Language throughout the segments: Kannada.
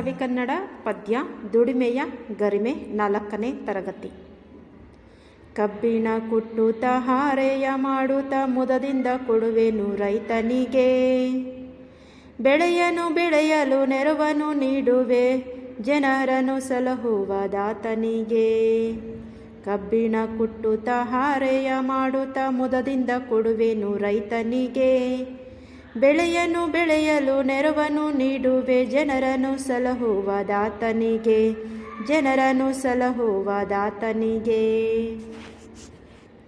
ಸವಿಕನ್ನಡ ಪದ್ಯ, ದುಡಿಮೆಯ ಗರಿಮೆ, ನಾಲ್ಕನೇ ತರಗತಿ. ಕಬ್ಬಿಣ ಕುಟ್ಟುತ್ತ ಹಾರೆಯ ಮಾಡುತ್ತ ಮುದದಿಂದ ಕೊಡುವೆನು ರೈತನಿಗೆ. ಬೆಳೆಯನು ಬೆಳೆಯಲು ನೆರವನ್ನು ನೀಡುವೆ, ಜನರನ್ನು ಸಲಹುವ ದಾತನಿಗೆ. ಕಬ್ಬಿಣ ಕುಟ್ಟುತ್ತ ಹಾರೆಯ ಮಾಡುತ್ತ ಮುದದಿಂದ ಕೊಡುವೆನು ರೈತನಿಗೆ. ಬೆಳೆಯನು ಬೆಳೆಯಲು ನೆರವನು ನೀಡುವೆ ಜನರನು ಸಲಹುವ ದಾತನಿಗೆ ಜನರನು ಸಲಹುವ ದಾತನಿಗೆ.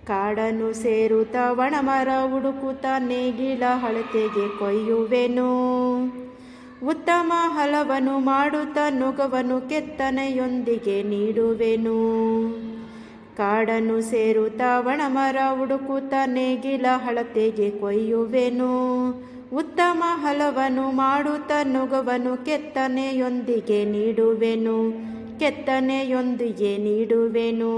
ಕಾಡನ್ನು ಸೇರುತ್ತ ಒಣಮರ ಹುಡುಕುತ್ತ ನೇಗಿಲ ಹಳತೆಗೆ ಕೊಯ್ಯುವೆನು. ಉತ್ತಮ ಹಲವನ್ನು ಮಾಡುತ್ತ ನುಗವನು ಕೆತ್ತನೆಯೊಂದಿಗೆ ನೀಡುವೆನು. ಕಾಡನ್ನು ಸೇರುತ್ತ ಒಣಮರ ಹುಡುಕುತ್ತ ನೇಗಿಲ ಹಳತೆಗೆ ಕೊಯ್ಯುವೆನು. ಉತ್ತಮ ಹಲವನು ಮಾಡುತ್ತ ನುಗವನು ಕೆತ್ತನೆಯೊಂದಿಗೆ ನೀಡುವೆನು. ಕೆತ್ತನೆಯೊಂದಿಗೆ ನೀಡುವೆನು.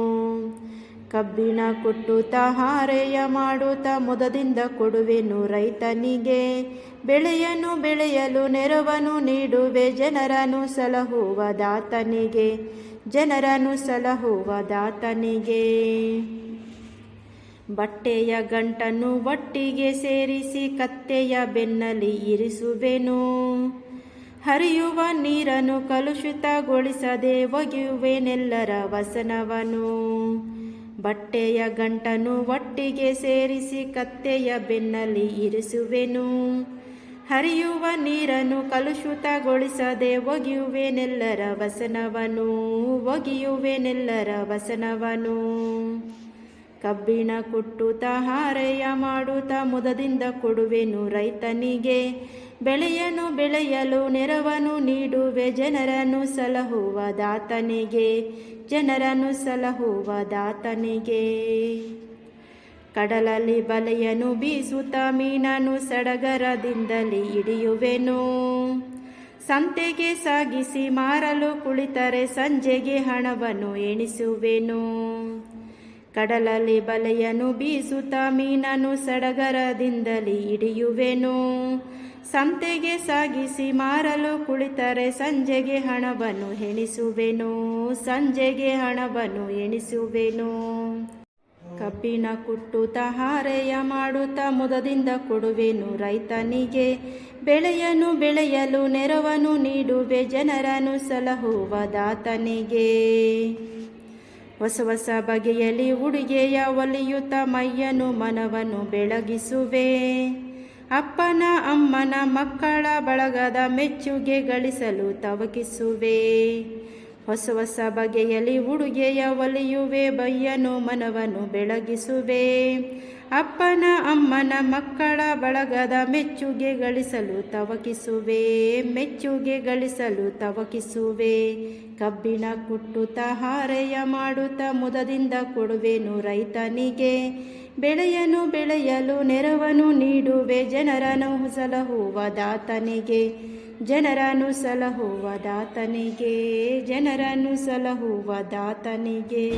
ಕಬ್ಬಿಣ ಕುಟ್ಟುತ್ತಾ ಹಾರೆಯ ಮಾಡುತ್ತ ಮುದದಿಂದ ಕೊಡುವೆನು ರೈತನಿಗೆ. ಬೆಳೆಯನ್ನು ಬೆಳೆಯಲು ನೆರವನ್ನು ನೀಡುವೆ, ಜನರನ್ನು ಸಲಹುವ ದಾತನಿಗೆ. ಜನರನ್ನು ಸಲಹುವ ದಾತನಿಗೆ. ಬಟ್ಟೆಯ ಗಂಟನ್ನು ಒಟ್ಟಿಗೆ ಸೇರಿಸಿ ಕತ್ತೆಯ ಬೆನ್ನಲಿ ಇರಿಸುವೆನು. ಹರಿಯುವ ನೀರನ್ನು ಕಲುಷಿತಗೊಳಿಸದೆ ಒಗೆಯುವೆನೆಲ್ಲರ ವಸನವನು. ಬಟ್ಟೆಯ ಗಂಟನು ಒಟ್ಟಿಗೆ ಸೇರಿಸಿ ಕತ್ತೆಯ ಬೆನ್ನಲ್ಲಿ ಇರಿಸುವೆನು. ಹರಿಯುವ ನೀರನ್ನು ಕಲುಷಿತಗೊಳಿಸದೆ ಒಗೆಯುವೆನೆಲ್ಲರ ವಸನವನು. ಒಗೆಯುವೆನೆಲ್ಲರ ವಸನವನು. ಕಬ್ಬಿಣ ಕುಟ್ಟುತ್ತ ಹಾರೆಯ ಮಾಡುತ್ತ ಮುದದಿಂದ ಕೊಡುವೆನು ರೈತನಿಗೆ. ಬೆಳೆಯನು ಬೆಳೆಯಲು ನೆರವನು ನೀಡುವೆ, ಜನರನ್ನು ಸಲಹುವ ದಾತನಿಗೆ. ಜನರನ್ನು ಸಲಹುವ ದಾತನಿಗೆ. ಕಡಲಲ್ಲಿ ಬಲೆಯನು ಬೀಸುತ್ತ ಮೀನನು ಸಡಗರದಿಂದಲೇ ಹಿಡಿಯುವೆನು. ಸಂತೆಗೆ ಸಾಗಿಸಿ ಮಾರಲು ಕುಳಿತರೆ ಸಂಜೆಗೆ ಹಣವನ್ನು ಎಣಿಸುವೆನು. ಕಡಲಲ್ಲಿ ಬಲೆಯನು ಬೀಸುತ್ತ ಮೀನನ್ನು ಸಡಗರದಿಂದಲೇ ಹಿಡಿಯುವೆನು. ಸಂತೆಗೆ ಸಾಗಿಸಿ ಮಾರಲು ಕುಳಿತರೆ ಸಂಜೆಗೆ ಹಣವನ್ನು ಎಣಿಸುವೆನು. ಸಂಜೆಗೆ ಹಣವನ್ನು ಎಣಿಸುವೆನು. ಕಬ್ಬಿಣ ಕುಟ್ಟುತ್ತ ಹಾರೆಯ ಮಾಡುತ್ತ ಮುದದಿಂದ ಕೊಡುವೆನು ರೈತನಿಗೆ. ಬೆಳೆಯನು ಬೆಳೆಯಲು ನೆರವನ್ನು ನೀಡುವೆ, ಜನರನ್ನು ಸಲಹುವ ದಾತನಿಗೆ. ಹೊಸ ಹೊಸ ಬಗೆಯಲ್ಲಿ ಉಡುಗೆಯ ಒಲಿಯುತ್ತ ಮೈಯನು ಮನವನ್ನು ಬೆಳಗಿಸುವೆ. ಅಪ್ಪನ ಅಮ್ಮನ ಮಕ್ಕಳ ಬಳಗದ ಮೆಚ್ಚುಗೆ ಗಳಿಸಲು ತವಕಿಸುವೆ. ಹೊಸ ಹೊಸ ಬಗೆಯಲ್ಲಿ ಉಡುಗೆಯ ಒಲಿಯುವೆ ಬಯ್ಯನು ಮನವನ್ನು ಬೆಳಗಿಸುವೆ. ಅಪ್ಪನ, ಅಮ್ಮನ ಮಕ್ಕಳ ಬಳಗದ ಮೆಚ್ಚುಗೆ ಗಳಿಸಲು ತವಕಿಸುವೆ, ಮೆಚ್ಚುಗೆ ಗಳಿಸಲು ತವಕಿಸುವೆ. ಕಬ್ಬಿಣ ಕುಟ್ಟುತ್ತ ಹಾರೆಯ ಮಾಡುತ್ತ ಮುದದಿಂದ ಕೊಡುವೆನು ರೈತನಿಗೆ. ಬೆಳೆಯನು ಬೆಳೆಯಲು ನೆರವನ್ನು ನೀಡುವೆ, ಜನರನ್ನು ಹುಸಲಹುವ ದಾತನಿಗೆ. ಜನರನ್ನು ಸಲಹುವ ದಾತನಿಗೆ ಜನರನು ಸಲಹುವ ದಾತನಿಗೆ.